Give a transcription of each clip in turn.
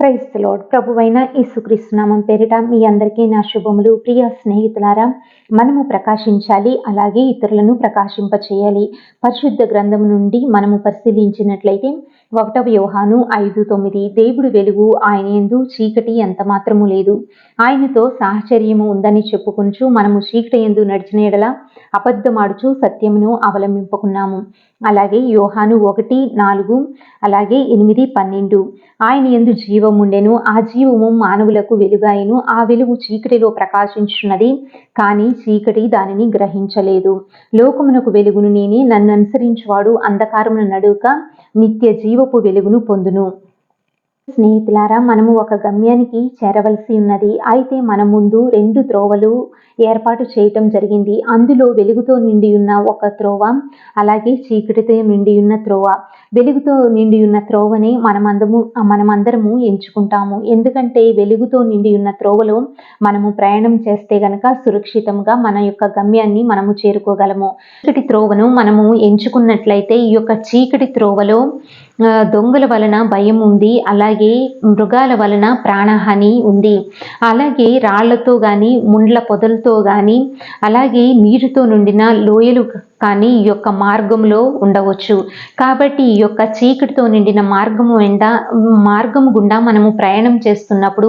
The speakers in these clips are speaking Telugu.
ప్రైస్ లోడ్ ప్రభువైన యేసుక్రీస్తునామం పేరిట మీ అందరికీ నా శుభములు. ప్రియ స్నేహితులారా మనము ప్రకాశించాలి అలాగే ఇతరులను ప్రకాశింపచేయాలి. పరిశుద్ధ గ్రంథం నుండి మనము పరిశీలించినట్లయితే ఒకటవ యోహాను ఐదు తొమ్మిది దేవుడు వెలుగు ఆయన ఎందు చీకటి ఎంత మాత్రము లేదు. ఆయనతో సాహచర్యము ఉందని చెప్పుకొంచు మనము చీకటి ఎందు నడిచిన ఎడల అబద్ధమాడుచు సత్యమును అవలంబింపుకున్నాము. అలాగే యోహాను ఒకటి నాలుగు అలాగే ఎనిమిది పన్నెండు. ఆయన ఎందు జీవముండెను ఆ జీవము మానవులకు వెలుగాయను ఆ వెలుగు చీకటిలో ప్రకాశించున్నది కానీ చీకటి దానిని గ్రహించలేదు. లోకమునకు వెలుగును నేనే నన్ను అనుసరించువాడు అంధకారమును నడుక నిత్య జీవపు వెలుగును పొందును. స్నేహితులారా మనము ఒక గమ్యానికి చేరవలసి ఉన్నది. అయితే మన ముందు రెండు త్రోవలు ఏర్పాటు చేయటం జరిగింది. అందులో వెలుగుతో నిండి ఉన్న ఒక త్రోవ అలాగే చీకటితో నిండి ఉన్న త్రోవ. వెలుగుతో నిండి ఉన్న త్రోవని మనమందము మనమందరము ఎంచుకుంటాము. ఎందుకంటే వెలుగుతో నిండి ఉన్న త్రోవలో మనము ప్రయాణం చేస్తే గనక సురక్షితంగా మన యొక్క గమ్యాన్ని మనము చేరుకోగలము. చీకటి త్రోవను మనము ఎంచుకున్నట్లయితే ఈ యొక్క చీకటి త్రోవలో దొంగల వలన భయం ఉంది. అలాగే మృగాల వలన ప్రాణహాని ఉంది. అలాగే రాళ్ళతో కానీ ముండ్ల పొదలతో కానీ అలాగే నీటితో నిండిన లోయలు కానీ ఈ యొక్క మార్గంలో ఉండవచ్చు. కాబట్టి ఈ యొక్క చీకటితో నిండిన మార్గము వెంట మార్గము గుండా మనము ప్రయాణం చేస్తున్నప్పుడు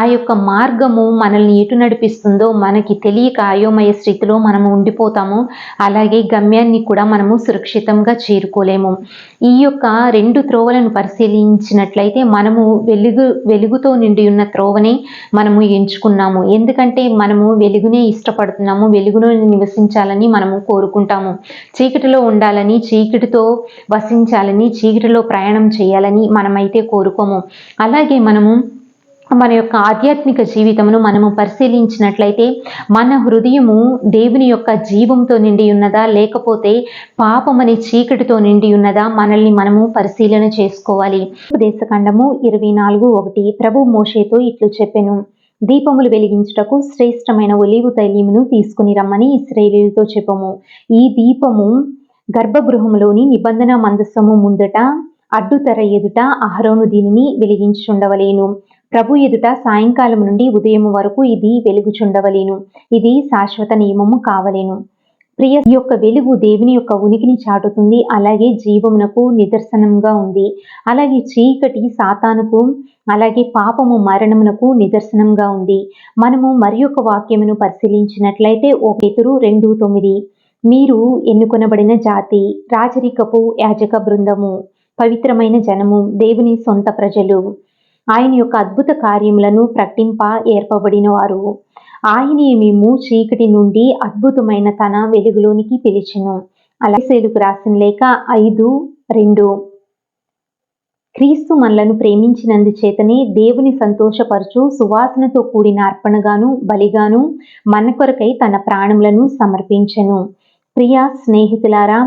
ఆ యొక్క మార్గము మనల్ని ఎటు నడిపిస్తుందో మనకి తెలియక అయోమయ స్థితిలో మనము ఉండిపోతాము. అలాగే గమ్యాన్ని కూడా మనము సురక్షితంగా చేరుకోలేము. ఈ యొక్క రెండు త్రోవలను పరిశీలించినట్లయితే మనము వెలుగు వెలుగుతో నిండి ఉన్న త్రోవనే మనము ఎంచుకున్నాము. ఎందుకంటే మనము వెలుగునే ఇష్టపడుతున్నాము వెలుగును నివసించాలని మనము కోరుకుంటాము. చీకటిలో ఉండాలని చీకటితో వసించాలని చీకటిలో ప్రయాణం చేయాలని మనమైతే కోరుకోము. అలాగే మనము మన యొక్క ఆధ్యాత్మిక జీవితమును మనము పరిశీలించినట్లయితే మన హృదయము దేవుని యొక్క జీవంతో నిండి ఉన్నదా లేకపోతే పాపమని చీకటితో నిండి ఉన్నదా మనల్ని మనము పరిశీలన చేసుకోవాలి. దేశఖండము ఇరవై నాలుగు ఒకటి. ప్రభు మోషేతో ఇట్లు చెప్పెను. దీపములు వెలిగించుటకు శ్రేష్టమైన ఒలీవు తైలీమును తీసుకుని రమ్మని ఇస్రాయేలీలతో చెప్పము. ఈ దీపము గర్భగృహంలోని నిబంధన మందస్సము ముందట అడ్డుతెర ఎదుట అహరోను దీనిని వెలిగించుండవలేను ప్రభు ఎదుట సాయంకాలం నుండి ఉదయం వరకు ఇది వెలుగుచుండవలేను. ఇది శాశ్వత నియమము కావలేను. ప్రియ యొక్క వెలుగు దేవుని యొక్క ఉనికిని చాటుతుంది. అలాగే జీవమునకు నిదర్శనంగా ఉంది. అలాగే చీకటి సాతానుకు అలాగే పాపము మరణమునకు నిదర్శనంగా ఉంది. మనము మరి యొక్క వాక్యమును పరిశీలించినట్లయితే ఓ పేతురు రెండు తొమ్మిది. మీరు ఎన్నుకొనబడిన జాతి రాజరికపు యాజక బృందము పవిత్రమైన జనము దేవుని సొంత ప్రజలు. ఆయన యొక్క అద్భుత కార్యములను ప్రకటింప ఏర్పబడిన వారు ఆయనే మేము చీకటి నుండి అద్భుతమైన తన వెలుగులోనికి పిలిచెను. అలసేలుకు రాసిన లేక ఐదు రెండు. క్రీస్తు మనలను ప్రేమించినందు చేతనే దేవుని సంతోషపరచు సువాసనతో కూడిన అర్పణగాను బలిగాను మన కొరకై తన ప్రాణములను సమర్పించెను. ప్రియ స్నేహితులారా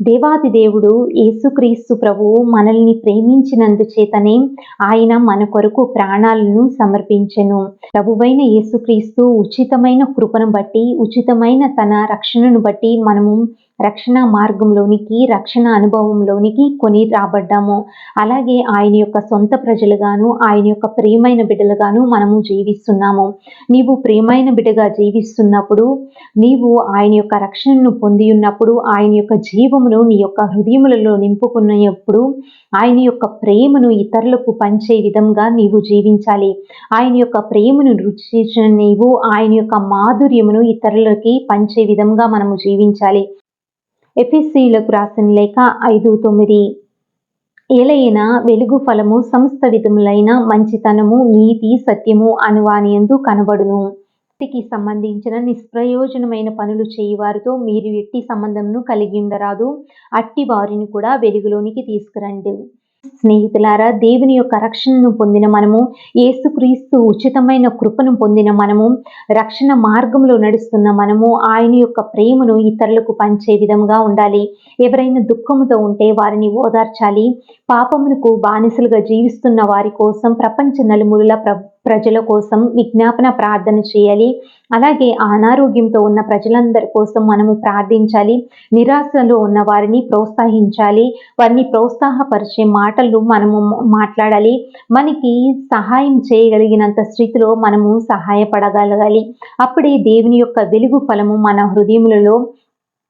దేవాది దేవుడు యేసుక్రీస్తు ప్రభువు మనల్ని ప్రేమించినందు చేతనే ఆయన మన కొరకు ప్రాణాలను సమర్పించెను. ప్రభువైన యేసుక్రీస్తు ఉచితమైన కృపను బట్టి ఉచితమైన తన రక్షణను బట్టి మనము రక్షణ మార్గంలోనికి రక్షణ అనుభవంలోనికి కొని రాబడ్డాము. అలాగే ఆయన యొక్క సొంత ప్రజలుగాను ఆయన యొక్క ప్రియమైన బిడ్డలుగాను మనము జీవిస్తున్నాము. నీవు ప్రియమైన బిడ్డగా జీవిస్తున్నప్పుడు నీవు ఆయన యొక్క రక్షణను పొంది ఉన్నప్పుడు ఆయన యొక్క జీవమును నీ యొక్క హృదయములలో నింపుకున్నప్పుడు ఆయన యొక్క ప్రేమను ఇతరులకు పంచే విధంగా నీవు జీవించాలి. ఆయన యొక్క ప్రేమను రుచి నీవు ఆయన యొక్క మాధుర్యమును ఇతరులకి పంచే విధంగా మనము జీవించాలి. ఎఫ్ఎస్సీలకు రాసిన లేక ఐదు తొమ్మిది. ఏలైన వెలుగు ఫలము సంస్థ విధములైన మంచితనము నీతి సత్యము అనువానియందు కనబడును. వ్యక్తికి సంబంధించిన నిష్ప్రయోజనమైన పనులు చేయవారితో మీరు ఎట్టి సంబంధంను కలిగి ఉండరాదు. అట్టి వారిని కూడా వెలుగులోనికి తీసుకురండి. స్నేహితులారా దేవుని యొక్క రక్షణను పొందిన మనము ఏసుక్రీస్తు ఉచితమైన కృపను పొందిన మనము రక్షణ మార్గంలో నడుస్తున్న మనము ఆయన యొక్క ప్రేమను ఇతరులకు పంచే విధంగా ఉండాలి. ఎవరైనా దుఃఖముతో ఉంటే వారిని ఓదార్చాలి. పాపమునకు బానిసలుగా జీవిస్తున్న వారి కోసం ప్రపంచ నలుమూలల ప్రజల కోసం విజ్ఞాపన ప్రార్థన చేయాలి. అలాగే అనారోగ్యంతో ఉన్న ప్రజలందరి కోసం మనము ప్రార్థించాలి. నిరాశలో ఉన్న వారిని ప్రోత్సహించాలి. వారిని ప్రోత్సాహపరిచే మాటలు మనము మాట్లాడాలి. మనకి సహాయం చేయగలిగినంత స్థితిలో మనము సహాయపడగలగాలి. అప్పుడే దేవుని యొక్క వెలుగు ఫలము మన హృదయములలో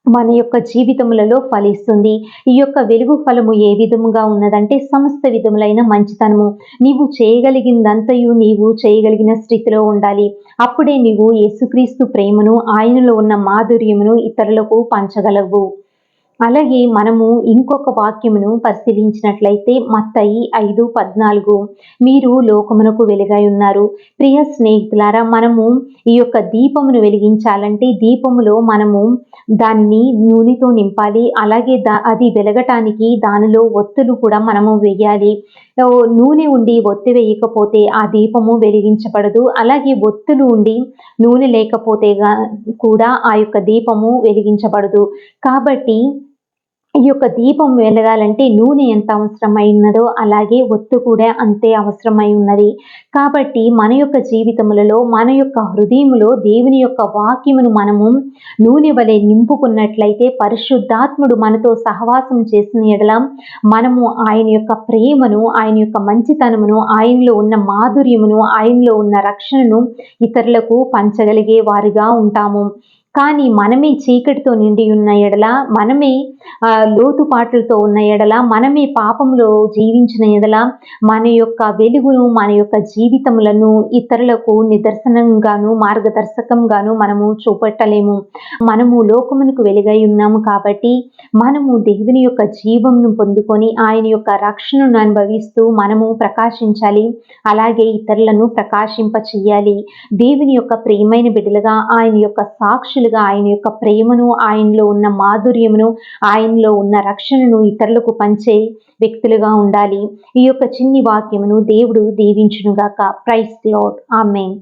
మన యొక్క జీవితములలో ఫలిస్తుంది. ఈ యొక్క వెలుగు ఫలము ఏ విధముగా ఉన్నదంటే సమస్త విధములైన మంచితనము. నీవు చేయగలిగిందంతయు నీవు చేయగలిగిన స్థితిలో ఉండాలి. అప్పుడే నీవు యేసుక్రీస్తు ప్రేమను ఆయనలో ఉన్న మాధుర్యమును ఇతరులకు పంచగలవు. అలాగే మనము ఇంకొక వాక్యమును పరిశీలించినట్లయితే మత్తయి ఐదు పద్నాలుగు. మీరు లోకమునకు వెలుగై ఉన్నారు. ప్రియ స్నేహితులారా మనము ఈ యొక్క దీపమును వెలిగించాలంటే దీపములో మనము దానిని నూనెతో నింపాలి. అలాగే దా అది వెలగటానికి దానిలో ఒత్తులు కూడా మనము వేయాలి. నూనె ఉండి ఒత్తి వేయకపోతే ఆ దీపము వెలిగించబడదు. అలాగే ఒత్తులు ఉండి నూనె లేకపోతే కూడా ఆ యొక్క దీపము వెలిగించబడదు. కాబట్టి ఈ యొక్క దీపం వెలగాలంటే నూనె ఎంత అవసరమైనదో అలాగే ఒత్తు కూడా అంతే అవసరమై ఉన్నది. కాబట్టి మన యొక్క జీవితములలో మన యొక్క హృదయములో దేవుని యొక్క వాక్యమును మనము నూనె వలె నింపుకున్నట్లయితే పరిశుద్ధాత్ముడు మనతో సహవాసం చేసిన ఎడల మనము ఆయన యొక్క ప్రేమను ఆయన యొక్క మంచితనమును ఆయనలో ఉన్న మాధుర్యమును ఆయనలో ఉన్న రక్షణను ఇతరులకు పంచగలిగే వారిగా ఉంటాము. కానీ మనమే చీకటితో నిండి ఉన్న ఎడల మనమే లోతుపాట్లతో ఉన్న ఎడల మనమే పాపంలో జీవించిన ఎడల మన యొక్క వెలుగును మన యొక్క జీవితములను ఇతరులకు నిదర్శనంగాను మార్గదర్శకంగాను మనము చూపెట్టలేము. మనము లోకమునకు వెలుగై ఉన్నాము కాబట్టి మనము దేవుని యొక్క జీవంను పొందుకొని ఆయన యొక్క రక్షణను అనుభవిస్తూ మనము ప్రకాశించాలి. అలాగే ఇతరులను ప్రకాశింప చెయ్యాలి దేవుని యొక్క ప్రియమైన బిడ్డలుగా ఆయన యొక్క సాక్షి సాక్షులుగా ఆయన యొక్క ప్రేమను ఆయనలో ఉన్న మాధుర్యమును ఆయనలో ఉన్న రక్షణను ఇతరులకు పంచే వ్యక్తులుగా ఉండాలి. ఈ యొక్క చిన్ని వాక్యమును దేవుడు దీవించునుగాక. Praise lord amen.